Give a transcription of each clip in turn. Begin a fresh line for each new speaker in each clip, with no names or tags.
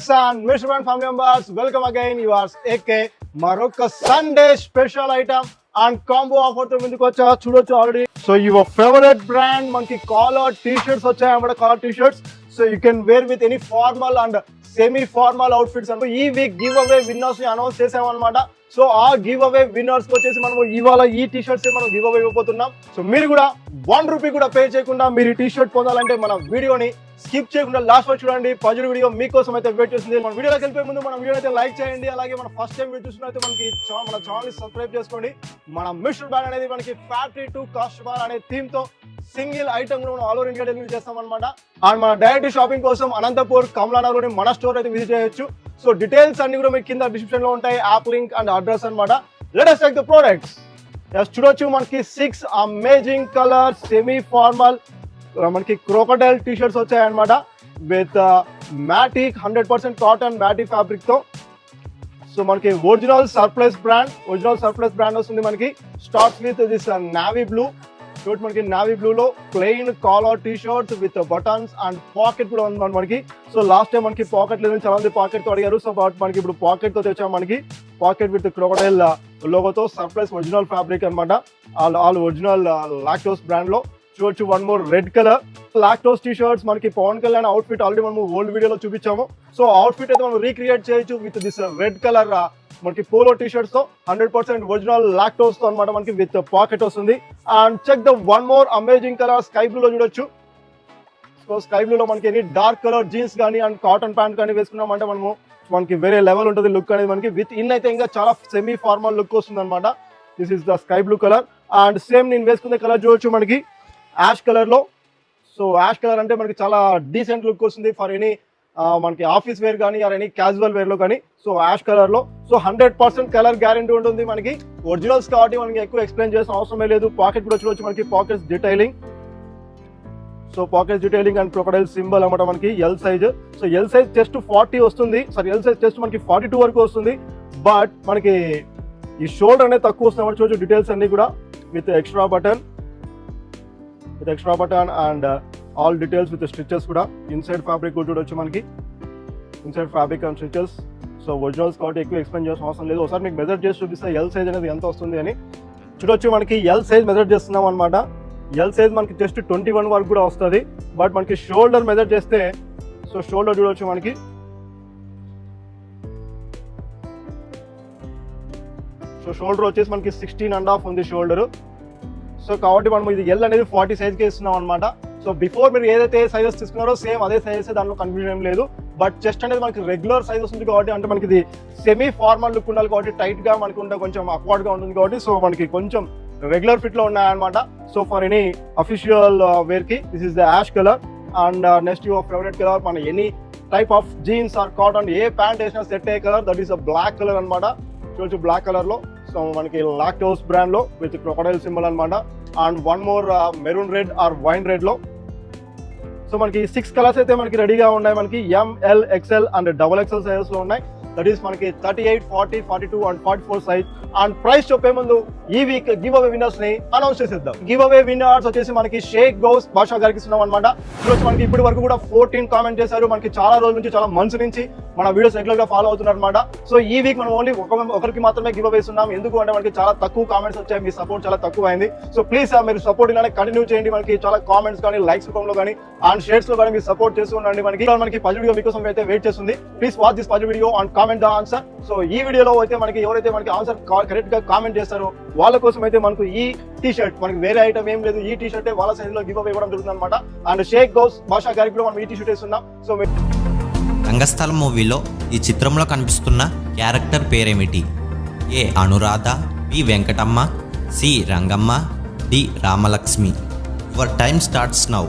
Friends and mister and family members welcome again yours AK మరొక Sunday special item and combo ఆఫర్తో ముందుకు వచ్చా చూడొచ్చు already so your favourite brand మనకి collar T shirts వచ్చాయి అన్నమాట collar T shirts so you can wear with any formal and semi formal outfits అంటే ఈ week give away విన్నర్స్ని అనౌన్స్ చేసామన్నమాట. సో ఆ గివ్ అవే విన్నర్స్ వచ్చేసి మనం ఇవాళ ఈ టీ షర్ట్స్ మనం గివ్ అవే ఇవ్వబోతున్నాం. సో మీరు కూడా వన్ రూపీ కూడా పే చేయకుండా మీరు ఈ టీ షర్ట్ పొందాలంటే మన వీడియోని స్కిప్ చేయకుండా లాస్ట్ వరకు చూడండి. పజిల్ వీడియో మీకోసం అయితే వెయిట్ చేస్తుంది. మన వీడియోలోకి వెళ్ళిపోయే ముందు మన వీడియో అయితే లైక్ చేయండి. అలాగే మన ఫస్ట్ టైం వీడియో చూసినైతే మనకి మన ఛానల్ని సబ్స్క్రైబ్ చేసుకోండి. మన మిషన్ బ్యాన్ అనేది మనకి ఫ్యాక్టరీ టు బార్ అనే థీమ్తో సింగిల్ ఐటమ్ మనం ఆల్ ఓవర్ ఇండియా డెలివరీ చేస్తాం అనమాట అండ్ మన డైరెక్ట్ షాపింగ్ కోసం అనంతపూర్ కమలానగర్లోని మన స్టోర్ అయితే విజిట్ చేయొచ్చు. సో డీటెయిల్స్ అన్ని కూడా మీకు కింద డిస్క్రిప్షన్లో ఉంటాయి. యాప్ లింక్ అండ్ అడ్రస్ అనమాట లెటెస్ట్ లైక్ ద ప్రోడక్ట్స్ చూడొచ్చు మనకి six amazing colour semi formal మనకి క్రోకడైల్ టీ షర్ట్స్ వచ్చాయన్నమాట with matic hundred percent cotton matic ఫ్యాబ్రిక్తో. So మనకి original surplus brand original surplus brand వస్తుంది మనకి. Stock with this navy blue చూడండి మనకి నావీ బ్లూ లో plain collar T shirts with buttons and pocket కూడా ఉంది మనకి. సో లాస్ట్ టైం మనకి పాకెట్ లేదు చాలా మంది పాకెట్తో అడిగారు. సో బట్ మనకి ఇప్పుడు పాకెట్తో తెచ్చాము మనకి. పాకెట్ విత్ క్రోకటైల్ లోగోతో సర్ప్రైజ్ ఒరిజినల్ ఫ్యాబ్రిక్ అనమాట ఆల్ ఆల్ ఒరిజినల్ లాక్టోస్ బ్రాండ్లో. చూడొచ్చు one more red colour Lacoste T shirts మనకి పవన్ కళ్యాణ్ అవుట్ఫిట్ ఆల్రెడీ మనం ఓల్డ్ వీడియోలో చూపించాము. సో అవుట్ఫిట్ అయితే మనం రీక్రియేట్ చేయొచ్చు విత్ దిస్ రెడ్ కలర్ మనకి పోలో టీ షర్ట్స్తో హండ్రెడ్ పర్సెంట్ ఒరిజినల్ లాక్టోస్తో అనమాట మనకి విత్ పాకెట్ వస్తుంది. And check the one more amazing colour sky blue లో చూడొచ్చు. సో స్కై బ్లూ లో మనకి ఎన్ని డార్క్ కలర్ జీన్స్ కానీ అండ్ కాటన్ ప్యాంట్ కానీ వేసుకున్నామంటే మనము మనకి వేరే లెవెల్ ఉంటుంది లుక్ అనేది మనకి విత్ ఇన్ అయితే ఇంకా చాలా సెమీ ఫార్మల్ లుక్ వస్తుంది అనమాట this is the sky blue colour and same నేను వేసుకునే కలర్ చూడొచ్చు మనకి. యాష్ కలర్లో. సో యాష్ కలర్ అంటే మనకి చాలా డీసెంట్ లుక్ వస్తుంది. ఫర్ ఎనీ మనకి ఆఫీస్ వేర్ కానీ ఆర్ ఎనీ క్యాజువల్ వేర్లో కానీ సో యాష్ కలర్లో. So hundred percent colour guarantee ఉంటుంది మనకి. ఒరిజినల్స్ కాబట్టి మనకి ఎక్కువ ఎక్స్ప్లెయిన్ చేసిన అవసరమే లేదు. పాకెట్ కూడా వచ్చి మనకి. Pockets detailing so pocket detailing and crocodile symbol అనమాట మనకి. L size so L size just forty వస్తుంది. సారీ ఎల్ సైజ్ జస్ట్ మనకి ఫార్టీ టూ వరకు వస్తుంది. బట్ మనకి ఈ షోల్డర్ అనేది తక్కువ వస్తుంది చూడచ్చు చూడొచ్చు డీటెయిల్స్ అన్ని కూడా. With extra button with extra button and all details with stitches కూడా. ఇన్సైడ్ ఫ్యాబ్రిక్ కూడా చూడొచ్చు మనకి. Inside fabric and stitches so originals కాబట్టి ఎక్కువ ఎక్స్ప్లెయిన్ చేసిన అవసరం లేదు. ఒకసారి మీకు మెజర్ చేసి చూపిస్తే ఎల్ సైజ్ అనేది ఎంత వస్తుంది అని. చూడొచ్చు మనకి ఎల్ సైజ్ మెజర్ చేస్తున్నాం అనమాట ఎల్ సైజ్ మనకి జస్ట్ ట్వంటీ వన్ వరకు కూడా వస్తుంది. బట్ మనకి షోల్డర్ మెజర్ చేస్తే సో షోల్డర్ చూడొచ్చు మనకి. సో షోల్డర్ వచ్చేసి మనకి సిక్స్టీన్ అండ్ హాఫ్ ఉంది షోల్డర్ సో కాబట్టి మనం ఇది ఎల్ అనేది ఫార్టీ సైజ్కి ఇస్తున్నాం అనమాట సో బిఫోర్ మీరు ఏదైతే సైజెస్ తీసుకున్నారో సేమ్ అదే సైజెస్ దాంట్లో కన్ఫ్యూజన్ ఏం లేదు. బట్ చెస్ట్ అనేది మనకి రెగ్యులర్ సైజ్ వస్తుంది కాబట్టి అంటే మనకి ఇది సెమీ ఫార్మల్ లుక్ ఉండాలి కాబట్టి టైట్గా మనకి ఉండే కొంచెం అక్వర్డ్గా ఉంటుంది కాబట్టి సో మనకి కొంచెం రెగ్యులర్ ఫిట్లో ఉన్నాయన్నమాట. సో ఫర్ ఎనీ అఫీషియల్ వేర్కి this is the ash colour and next your favourite colour మన any type of jeans or cotton A pant వేసినా సెట్ అయ్యే colour that is a black colour అనమాట చూడొచ్చు బ్లాక్ కలర్లో. So మనకి Lacoste బ్రాండ్లో with crocodile symbol అనమాట and one more maroon red or wine రెడ్లో. So మనకి సిక్స్ కలర్స్ అయితే మనకి రెడీగా ఉన్నాయి. మనకి M L XL and double XL సైజెస్లో ఉన్నాయి. దట్ ఈస్ మనకి thirty eight forty forty two and forty four size and price చెప్పే ముందు ఈ వీక్ గివ్ అవే విన్నర్స్ని అనౌన్స్ చేసేద్దాం. గివ్ అవే విన్నర్స్ వచ్చేసి మనకి షేక్ గౌస్ బాషా గారికి ఇస్తున్నాం అనమాట ఈరోజు మనకి ఇప్పటి వరకు కూడా ఫోర్టీన్ కామెంట్ చేశారు. మనకి చాలా రోజుల నుంచి చాలా మంత్స్ నుంచి మన వీడియోస్ రెగ్యులర్గా ఫాలో అవుతున్నారు అనమాట సో ఈ వీక్ మనం ఓన్లీ ఒక ఒకరికి మాత్రమే గివ్ అవే ఇస్తున్నాం ఎందుకు అంటే మనకి చాలా తక్కువ కామెంట్స్ వచ్చాయి. మీ సపోర్ట్ చాలా తక్కువ అయింది సో ప్లీజ్ మీరు సపోర్ట్ ఇలానే కంటిన్యూ చేయండి. మనకి చాలా కామెంట్స్ కానీ లైక్స్ రూపంలో కానీ అండ్ షేర్స్లో కానీ మీరు సపోర్ట్ చేస్తూ ఉండండి మనకి. మనకి పది వీడియో మీకోసం అయితే వెయిట్ చేస్తుంది. ప్లీజ్ వాచ్ దిస్ పది video and comment the answer so ఈ వీడియోలో అయితే మనకి ఎవరైతే మనకి ఆన్సర్ కరెక్ట్గా కామెంట్ చేస్తారో వాళ్ళ కోసం అయితే మనకు ఈ టీ షర్ట్ మనకి వేరే ఐటమ్ ఏం లేదు. ఈ టీ షర్టే వాళ్ళ సైజ్లో గివ్ ఇవ్వడం జరుగుతుంది అనమాట అండ్ షేక్ గౌస్ భాషా గారికి కూడా మనం ఈ టీ షర్ట్ వేస్తున్నాం సో
రంగస్థలం మూవీలో ఈ చిత్రంలో కనిపిస్తున్న క్యారెక్టర్ పేరేమిటి? A. Anuradha B. Venkatamma C. Rangamma D. Ramalakshmi. Your time starts now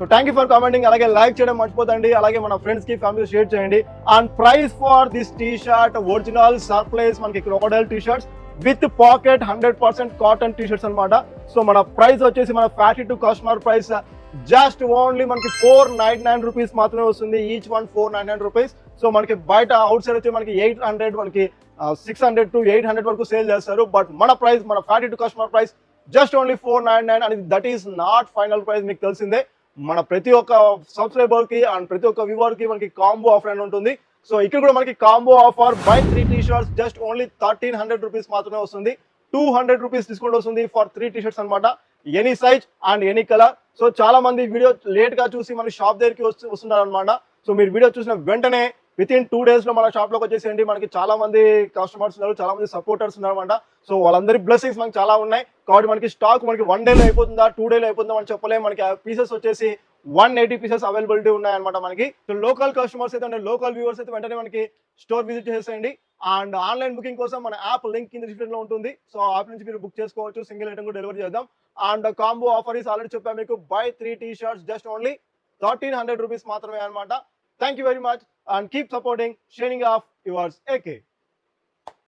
so thank you for commenting అలాగే లైక్ చేయడం మర్చిపోతండి. అలాగే మన ఫ్రెండ్స్కి ఫ్యామిలీ షేర్ చేయండి. And price for this T shirt original surplus మనకి crocodile T shirts with pocket hundred percent cotton T shirts అనమాట so మన ప్రైస్ వచ్చేసి మన factory to customer price just only మనకి ఫోర్ నైన్ నైన్ రూపీస్ మాత్రమే వస్తుంది. Each one four nine nine rupees so మనకి బయట అవుట్ సైడ్ వచ్చి మనకి ఎయిట్ హండ్రెడ్ మనకి six hundred to eight hundred వరకు సేల్ చేస్తారు. బట్ మన ప్రైస్ మన factory to customer price just only four nine nine అని that is not final price మీకు తెలిసిందే. మన ప్రతి ఒక్క సబ్స్క్రైబర్కి అండ్ ప్రతి ఒక్క వ్యూవర్కి మనకి కాంబో ఆఫర్ అని ఉంటుంది. సో ఇక్కడ కూడా మనకి combo offer buy three T shirts just only thirteen hundred rupees మాత్రమే వస్తుంది. టూ హండ్రెడ్ రూపీస్ డిస్కౌంట్ వస్తుంది ఫర్ త్రీ టీ షర్ట్స్ అనమాట any size and any colour. So చాలా మంది వీడియో లేట్గా చూసి మన షాప్ దగ్గరికి వస్తు వస్తున్నారు అనమాట సో మీరు వీడియో చూసిన వెంటనే విత్ ఇన్ టూ డేస్లో మన షాప్లోకి వచ్చేసేయండి. మనకి చాలా మంది కస్టమర్స్ ఉన్నారు చాలా మంది సపోర్టర్స్ ఉన్నారన్నమాట. సో వాళ్ళందరి బ్లెస్సింగ్స్ మనకి చాలా ఉన్నాయి. కాబట్టి మనకి స్టాక్ మనకి వన్ డేలో అయిపోతుందా టూ డేలో అయిపోతుందా అని చెప్పలేము మనకి పీసెస్ వచ్చేసి వన్ ఎయిటీ పీసెస్ అవైలబిలిటీ ఉన్నాయన్నమాట మనకి. సో లోకల్ కస్టమర్స్ అయితే అంటే లోకల్ వ్యూవర్స్ అయితే వెంటనే మనకి స్టోర్ విజిట్ చేసేయండి. అండ్ ఆన్లైన్ బుకింగ్ కోసం మన యాప్ లింక్ కింద డిస్క్రిప్షన్లో ఉంటుంది. సో యాప్ నుంచి మీరు బుక్ చేసుకోవచ్చు. సింగిల్ ఐటమ్ కూడా డెలివరీ చేద్దాం. And combo offer is already చెప్పాను మీకు. Buy three T shirts just only thirteen hundred rupees మాత్రమే అనమాట thank you very much and keep supporting sharing of yours AK